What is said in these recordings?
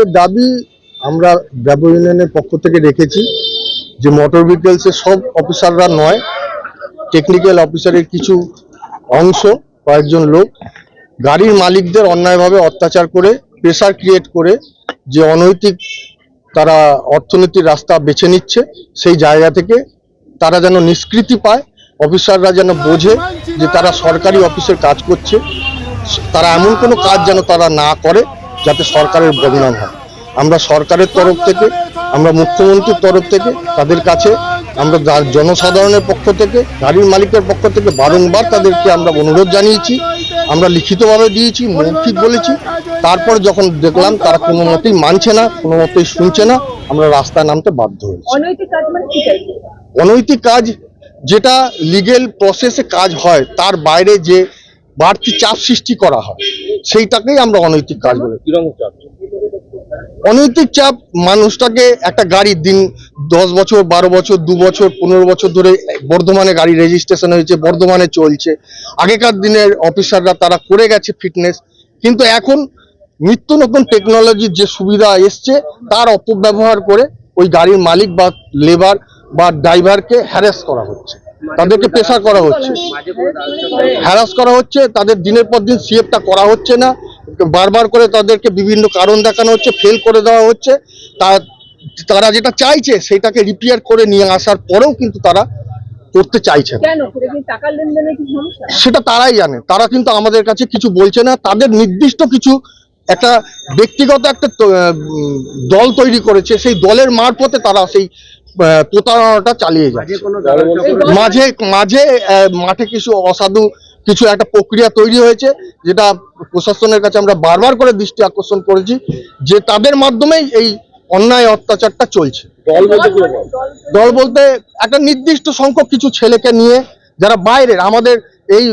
আমাদের দাবি আমরা ব্যাবো ইউনিয়নের পক্ষ থেকে রেখেছি যে মোটর ভেহিকেলসের সব অফিসাররা নয় টেকনিক্যাল অফিসারের কিছু অংশ, কয়েকজন লোক, গাড়ির মালিকদের অন্যায়ভাবে অত্যাচার করে প্রেসার ক্রিয়েট করে যে অনৈতিক তারা অর্থনীতির রাস্তা বেছে নিচ্ছে, সেই জায়গা থেকে তারা যেন নিষ্কৃতি পায় অফিসাররা যেন বোঝে যে তারা সরকারি অফিসের কাজ করছে, তারা এমন কোনো কাজ যেন তারা না করে যাতে সরকারের বদনাম হয়। আমরা সরকারের তরফ থেকে আমরা মুখ্যমন্ত্রীর তরফ থেকে তাদের কাছে আমরা জনসাধারণের পক্ষ থেকে গাড়ির মালিকের পক্ষ থেকে বারংবার তাদেরকে আমরা অনুরোধ জানিয়েছি আমরা লিখিতভাবে দিয়েছি মৌখিক বলেছি। তারপর যখন দেখলাম তারা কোনো মতেই মানছে না কোনো মতেই শুনছে না আমরা রাস্তায় নামতে বাধ্য হয়েছি। অনৈতিক কাজ মানে যেটা লিগেল প্রসেসে কাজ হয় তার বাইরে যে বাড়তি চাপ সৃষ্টি করা হয়। সেইটাকেই আমরা অনৈতিক কাজ বলি অনৈতিক চাপ মানুষটাকে একটা গাড়ির দিন দশ বছর বারো বছর দু বছর পনেরো বছর ধরে বর্ধমানে গাড়ি রেজিস্ট্রেশন হয়েছে বর্ধমানে চলছে। আগেকার দিনের অফিসাররা তারা করে গেছে ফিটনেস কিন্তু এখন নিত্য নতুন টেকনোলজির যে সুবিধা এসছে তার অপব্যবহার করে ওই গাড়ির মালিক বা লেবার বা ড্রাইভারকে হ্যারাস করা হচ্ছে। তাদেরকে প্রেশার করা হচ্ছে। হ্যারাস করা হচ্ছে তাদের দিনের পর দিন সিএফটা করা হচ্ছে না। বারবার করে তাদেরকে বিভিন্ন কারণ দেখানো হচ্ছে ফেল করে দেওয়া হচ্ছে। তা তারা যেটা চাইছে সেটাকে রিপেয়ার করে নিয়ে আসার পরেও কিন্তু তারা করতে চাইছে সেটা তারাই জানে। তারা কিন্তু আমাদের কাছে কিছু বলছে না। তাদের নির্দিষ্ট কিছু একটা ব্যক্তিগত একটা দল তৈরি করেছে। সেই দলের মারফতে তারা সেই প্রতারণাটা চালিয়ে যাচ্ছে। মাঝে মাঝে মাঠে কিছু অসাধু কিছু একটা প্রক্রিয়া তৈরি হয়েছে যেটা প্রশাসনের কাছে আমরা বারবার করে দৃষ্টি আকর্ষণ করেছি যে তাদের মাধ্যমেই এই অন্যায় অত্যাচারটা চলছে। দল বলতে একটা নির্দিষ্ট সংখ্যক কিছু ছেলেকে নিয়ে যারা বাইরের আমাদের এই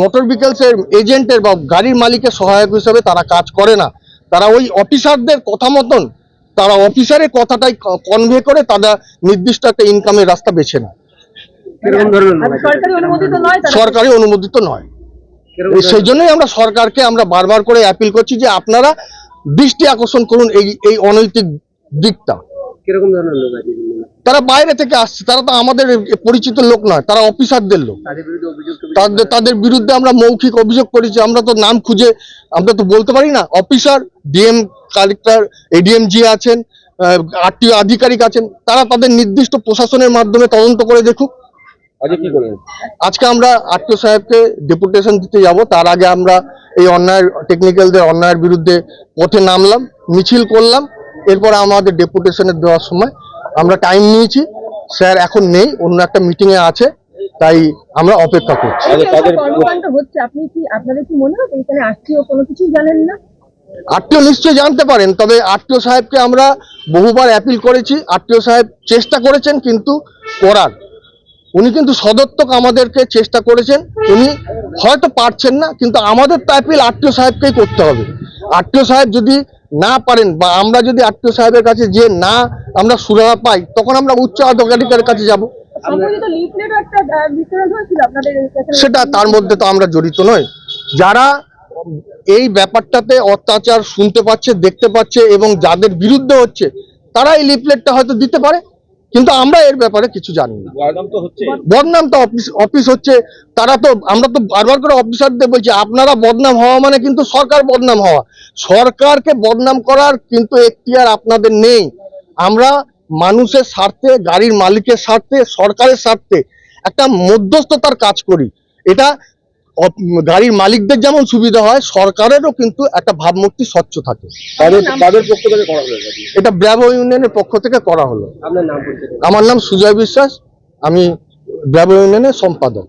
মোটর ভেহিকেলসের এজেন্টের বা গাড়ির মালিকের সহায়ক হিসেবে তারা কাজ করে না। তারা ওই অফিসারদের কথা মতন তারা অফিসারের কথাটাই কনভে করে তারা নির্দিষ্ট একটা ইনকামের রাস্তা বেছে নেয়। সরকারি অনুমোদিত নয় তারা। সরকারি অনুমোদিত নয়। সেই জন্যই আমরা সরকারকে আমরা বারবার করে অ্যাপিল করছি যে আপনারা দৃষ্টি আকর্ষণ করুন এই এই অনৈতিক দিকটা। কীরকম ধরনের লোক আছে? তারা বাইরে থেকে আসছে তারা তো আমাদের পরিচিত লোক নয় তারা অফিসারদের লোক। তাদের বিরুদ্ধে তাদের বিরুদ্ধে আমরা মৌখিক অভিযোগ করেছি আমরা তো নাম খুঁজে আমরা তো বলতে পারি না। Officer DM collector ADM ji আছেন আরটিও আধিকারিক আছেন তারা তাদের নির্দিষ্ট প্রশাসনের মাধ্যমে তদন্ত করে দেখুক। আজকে আজকে আমরা আরটিও সাহেবকে ডেপুটেশন দিতে যাব তার আগে আমরা এই অন্যায়ের টেকনিক্যালদের অন্যায়ের বিরুদ্ধে পথে নামলাম মিছিল করলাম এরপর আমাদের ডেপুটেশনের দেওয়ার সময় আমরা টাইম নিয়েছি। স্যার এখন নেই অন্য একটা মিটিংয়ে আছে তাই আমরা অপেক্ষা করছি। আগে তাদের কর্মকাণ্ড হচ্ছে আপনি কি আপনাদের কি মনে হয় এখানে আত্মীয় কোনো জানেন না? আরটিও নিশ্চয়ই জানতে পারেন তবে আরটিও সাহেবকে আমরা বহুবার অ্যাপিল করেছি আরটিও সাহেব চেষ্টা করেছেন কিন্তু করার। উনি কিন্তু সদর্থক আমাদেরকে চেষ্টা করেছেন উনি হয়তো পারছেন না কিন্তু আমাদের তো অ্যাপিল আরটিও সাহেবকেই করতে হবে। আরটিও সাহেব যদি না পারেন বা আমরা যদি আরটিও সাহেবের কাছে যে না আমরা সুরাহা পাই তখন আমরা উচ্চ আধিকারিকের কাছে যাব? সেটা তার মধ্যে তো আমরা জড়িত নই। যারা এই ব্যাপারটাতে অত্যাচার শুনতে পাচ্ছে দেখতে পাচ্ছে এবং যাদের বিরুদ্ধে হচ্ছে তারা এই লিফলেটটা হয়তো দিতে পারে কিন্তু আমরা এর ব্যাপারে কিছু জানি না। বদনাম তো বদনাম তো অফিস অফিস হচ্ছে তারা তো আমরা তো বারবার করে অফিসারদের বলছি আপনারা বদনাম হওয়া মানে কিন্তু সরকার বদনাম হওয়া। সরকারকে বদনাম করার কিন্তু এখতিয়ার আপনাদের নেই। আমরা মানুষের স্বার্থে গাড়ির মালিকের স্বার্থে সরকারের স্বার্থে একটা মধ্যস্থতার কাজ করি। এটা গাড়ির মালিকদের যেমন সুবিধা হয় সরকারেরও কিন্তু একটা ভাবমূর্তি স্বচ্ছ থাকে। তাদের তাদের পক্ষ থেকে করা হলো এটা? ব্র্যাভো ইউনিয়নের পক্ষ থেকে করা হলো। আমার নাম সুজয় বিশ্বাস আমি ব্র্যাভো ইউনিয়নের সম্পাদক।